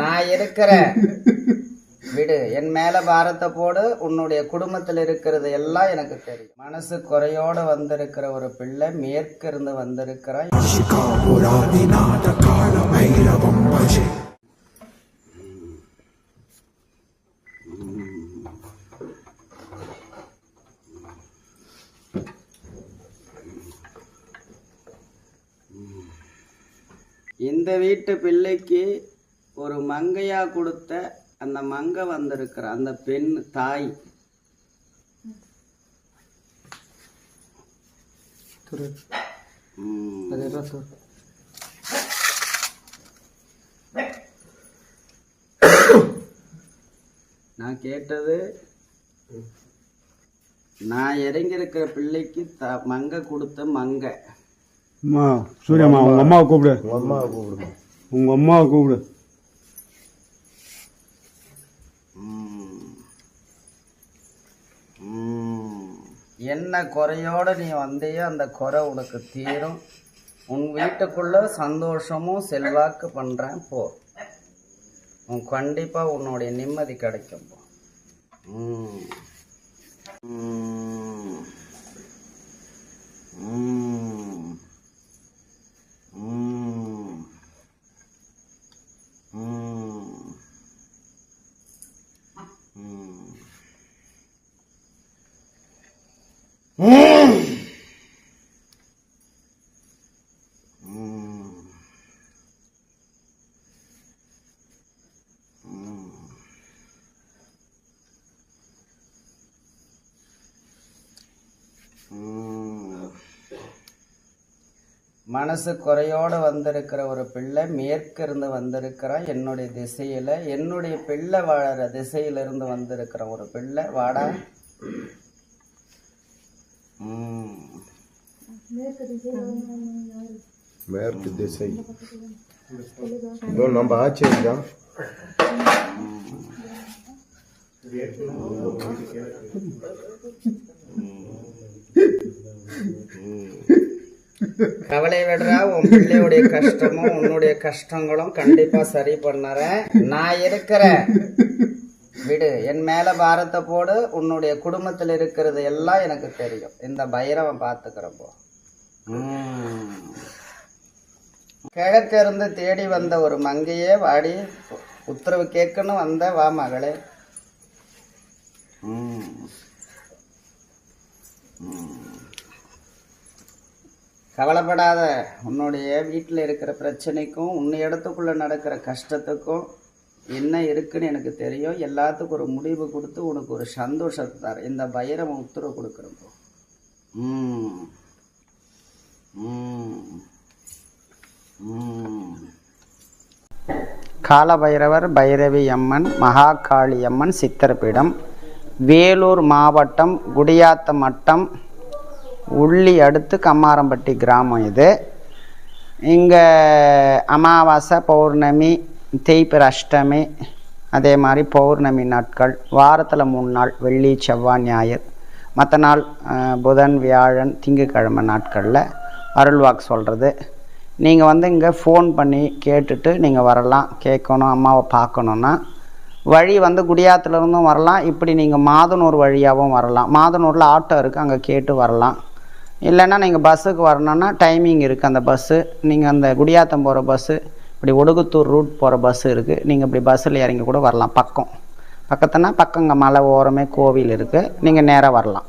நான் இருக்கிறேன் விடு என் மேல பாரத்தை போடு உன்னுடைய குடும்பத்தில் இருக்கிறது எல்லாம் எனக்கு தெரியும். மனசு குறையோட வந்திருக்கிற ஒரு பிள்ளை மேற்கிருந்து வந்திருக்கிறான். இந்த வீட்டு பிள்ளைக்கு ஒரு மங்கையா கொடுத்த அந்த மங்கை வந்திருக்கிற அந்த பெண் தாய். நான் கேட்டது நான் இறங்கியிருக்கிற பிள்ளைக்கு த மங்கை கொடுத்த மங்கை. அம்மா சூரியம்மா உங்க அம்மாவை கூப்பிடு அம்மாவை கூப்பிடுமா உங்க அம்மாவை கூப்பிடு. என்ன குறையோட நீ வந்தியோ அந்த குறை உனக்கு தீரும் உன் வீட்டுக்குள்ள சந்தோஷமும் செல்வாக்கு பண்றேன் போ உன் கண்டிப்பா உன்னுடைய நிம்மதி கிடைக்கும் போ. ம். ம். ம். ம். ம். ம். ம். ம். மனசு குறையோடு வந்திருக்கிற ஒரு பிள்ளை மேற்கிருந்து வந்திருக்கிறான் என்னுடைய திசையில் என்னுடைய பிள்ளை வாழற திசையிலிருந்து வந்திருக்கிற ஒரு பிள்ளை. வாடா. மேற்கு திசை. இதோ நம்ம ஆச்சரியம் தான் கவலை விடுறா உன் பிள்ளையுடைய கஷ்டமும் உன்னுடைய கஷ்டங்களும் கண்டிப்பா சரி பண்ணுறேன். நான் இருக்கிறேன். விடு என் மேல பாரத்தை போடு உன்னுடைய குடும்பத்தில் இருக்கிறது எல்லாம் எனக்கு தெரியும். இந்த பைரவன் பார்த்துக்கிறப்போ. கிழக்க இருந்து தேடி வந்த ஒரு மங்கையே வாடி உத்தரவு கேட்கணும் வந்த வா மகளே. கவலைப்படாத உன்னுடைய வீட்டில் இருக்கிற பிரச்சனைக்கும் உன்னை இடத்துக்குள்ள நடக்கிற கஷ்டத்துக்கும் என்ன இருக்குன்னு எனக்கு தெரியும். எல்லாத்துக்கும் ஒரு முடிவு கொடுத்து உனக்கு ஒரு சந்தோஷத்தை தர இந்த பைரவன் உத்தரவு கொடுக்குறப்போ ம். காலபைரவர் பைரவி அம்மன் மகாகாளி அம்மன் சித்திரப்பீடம் வேலூர் மாவட்டம் குடியாத்த மட்டம் உள்ளி அடுத்து கம்மாரம்பட்டி கிராமம் இது. இங்கே அமாவாசை பௌர்ணமி தேய்பிற அஷ்டமி அதே மாதிரி பௌர்ணமி நாட்கள் வாரத்தில் மூணு நாள் வெள்ளி செவ்வாய் ஞாயிறு. மற்ற நாள் புதன் வியாழன் திங்கக்கிழமை நாட்களில் அருள்வாக்கு சொல்கிறது நீங்கள் வந்து இங்கே ஃபோன் பண்ணி கேட்டுட்டு நீங்கள் வரலாம். கேட்கணும் அம்மாவை பார்க்கணுன்னா வழி வந்து குடியாத்துலேருந்தும் வரலாம். இப்படி நீங்கள் மாதனூர் வழியாகவும் வரலாம். மாதனூரில் ஆட்டோ இருக்குது அங்கே கேட்டு வரலாம். இல்லைன்னா நீங்கள் பஸ்ஸுக்கு வரணுன்னா டைமிங் இருக்குது அந்த பஸ்ஸு நீங்கள் அந்த குடியாத்தம் போகிற பஸ்ஸு இப்படி ஒடுகுத்தூர் ரூட் போகிற பஸ் இருக்குது நீங்கள் இப்படி பஸ்ஸில் இறங்கி கூட வரலாம். பக்கம். பக்கத்துனா பக்கங்க மலை ஓரமே கோவில் இருக்குது நீங்கள் நேராக வரலாம்.